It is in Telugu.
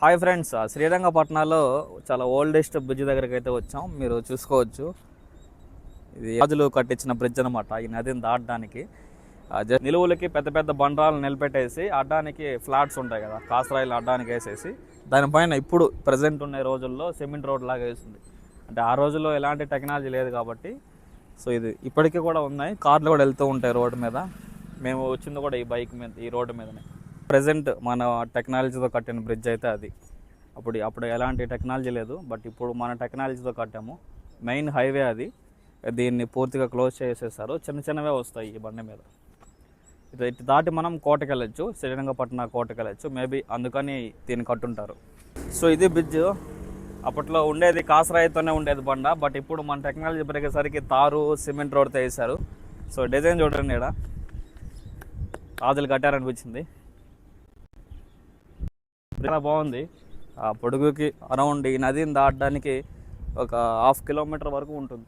హాయ్ ఫ్రెండ్స్ శ్రీరంగపట్నంలో చాలా ఓల్డెస్ట్ బ్రిడ్జ్ దగ్గరికి అయితే వచ్చాం. మీరు చూసుకోవచ్చు. ఇది రాజులు కట్టించిన బ్రిడ్జ్ అనమాట ఈ నదిని దాటడానికి నిలువులకి పెద్ద పెద్ద బండరాలు నిలబెట్టేసి అడ్డానికి ఫ్లాట్స్ ఉంటాయి కదా కాసరాయిలు అడ్డానికి వేసేసి దానిపైన ఇప్పుడు ప్రజెంట్ ఉన్న రోజుల్లో సిమెంట్ రోడ్ లాగా వేసింది. అంటే ఆ రోజుల్లో ఎలాంటి టెక్నాలజీ లేదు కాబట్టి సో ఇది ఇప్పటికీ కూడా ఉన్నాయి. కార్లు కూడా వెళ్తూ ఉంటాయి రోడ్డు మీద. మేము వచ్చింది కూడా ఈ బైక్ మీద ఈ రోడ్డు మీదనే. ప్రజెంట్ మన టెక్నాలజీతో కట్టిన బ్రిడ్జ్ అయితే అది. అప్పుడు అప్పుడు ఎలాంటి టెక్నాలజీ లేదు బట్ ఇప్పుడు మన టెక్నాలజీతో కట్టాము. మెయిన్ హైవే అది. దీన్ని పూర్తిగా క్లోజ్ చేసేసారు. చిన్న చిన్నవే వస్తాయి ఈ బండి మీద. ఇది ఇటు దాటి మనం కోటకి వెళ్ళచ్చు. శ్రీరంగపట్న కోటకి వెళ్ళచ్చు. మేబీ అందుకని దీన్ని కట్టుంటారు. సో ఇది బ్రిడ్జ్. అప్పట్లో ఉండేది కాసరాయితోనే ఉండేది బండ బట్ ఇప్పుడు మన టెక్నాలజీ పెరిగేసరికి తారు సిమెంట్ రోడ్తో వేసారు సో డిజైన్ చూడండి ఇక్కడ రాజులు కట్టారనిపించింది. చాలా బాగుంది. ఆ పొడుగుకి అరౌండ్ ఈ నదిని దాటడానికి ఒక హాఫ్ కిలోమీటర్ వరకు ఉంటుంది.